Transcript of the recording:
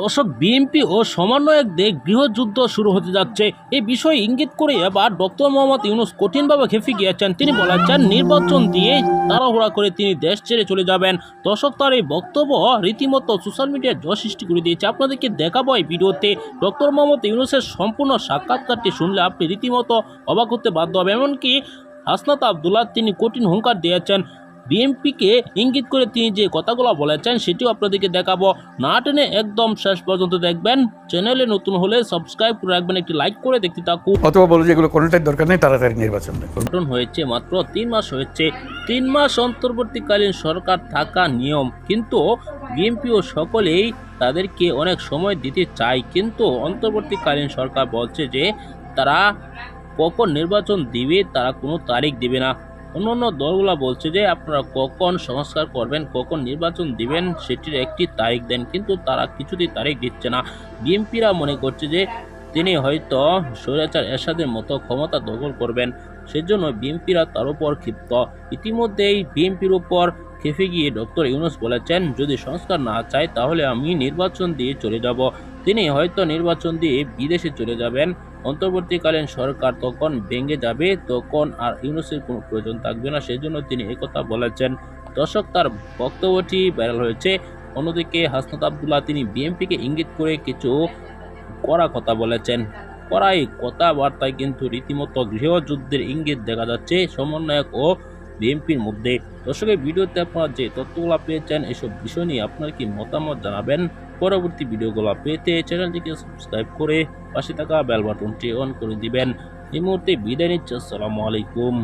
দর্শক, বিএনপি ও সমন্বয়কদের গৃহযুদ্ধ শুরু হতে যাচ্ছে। এই বিষয়ে ইঙ্গিত করে এবার ডক্টর মোহাম্মদ ইউনুস কঠিনভাবে খেপে গিয়েছেন। তিনি বলেছেন, নির্বাচন দিয়ে তাড়াহুড়া করে তিনি দেশ ছেড়ে চলে যাবেন। দর্শক, তার এই বক্তব্য রীতিমতো সোশ্যাল মিডিয়ায় জয় সৃষ্টি করে দিয়েছে। আপনাদেরকে দেখাবো এই ভিডিওতে ডক্টর মোহাম্মদ ইউনুসের সম্পূর্ণ সাক্ষাৎকারটি শুনলে আপনি রীতিমতো অবাক হতে বাধ্য হবে এমনকি হাসনাত আবদুল্লাহ তিনি কঠিন হুঙ্কার দিয়েছেন। বিএনপিকে ইঙ্গিত করে তিনি যে কথাগুলো বলেছেন সেটিও আপনাদেরকে দেখাবো। না টেনে একদম শেষ পর্যন্ত দেখবেন। চ্যানেলে নতুন হলে সাবস্ক্রাইব করে রাখবেন একটি লাইক করে দেখতে থাকুন। অথবা বলো যে এগুলো কোনোটাই দরকার নেই তাড়াতাড়ি নির্বাচন গঠন হয়েছে মাত্র তিন মাস হয়েছে। তিন মাস অন্তর্বর্তীকালীন সরকার থাকা নিয়ম কিন্তু বিএনপিও সকলেই তাদেরকে অনেক সময় দিতে চায়। কিন্তু অন্তর্বর্তীকালীন সরকার বলছে যে তারা কখন নির্বাচন দিবে তারা কোনো তারিখ দিবে না। অন্য অন্য দলগুলো বলছে যে আপনারা কখন সংস্কার করবেন, কখন নির্বাচন দিবেন সেটির একটি তারিখ দেন, কিন্তু তারা কিছুতেই তারিখ দিচ্ছে না। বিএনপিরা মনে করছে যে তিনি হয়তো স্বৈরাচার এরশাদের মতো ক্ষমতা দখল করবেন, সেজন্য বিএমপিরা তার উপর ক্ষিপ্ত। ইতিমধ্যেই বিএনপির উপর খেপে গিয়ে ডক্টর ইউনুস বলেছেন, যদি সংস্কার না চায়, তাহলে আমি নির্বাচন দিয়ে চলে যাব। তিনি হয়তো নির্বাচন দিয়ে বিদেশে চলে যাবেন। অন্তর্বর্তীকালীন সরকার তখন ভেঙে যাবে, তখন আর ইউনুসের কোনো প্রয়োজন থাকবে না। সেজন্য তিনি একথা বলেছেন। দর্শক, তার বক্তব্যটি ভাইরাল হয়েছে। অন্যদিকে হাসনাত আবদুল্লাহ, তিনি বিএনপিকে ইঙ্গিত করে কিছু কড়া কথা বলেছেন। কড়া এই কথাবার্তায় কিন্তু রীতিমতো গৃহযুদ্ধের ইঙ্গিত দেখা যাচ্ছে। সমন্বয়ক ও বিএনপির মধ্যে। দর্শকের ভিডিওতে আপনারা যে তথ্যগুলো পেয়েছেন, এসব বিষয় নিয়ে আপনার কি মতামত জানাবেন? পরবর্তী ভিডিওগুলো পেতে চ্যানেলটিকে সাবস্ক্রাইব করে পাশে থাকা বেল বাটনটি অন করে দিবেন। এই মুহূর্তে বিদায় নিচ্ছে। আসসালামু আলাইকুম।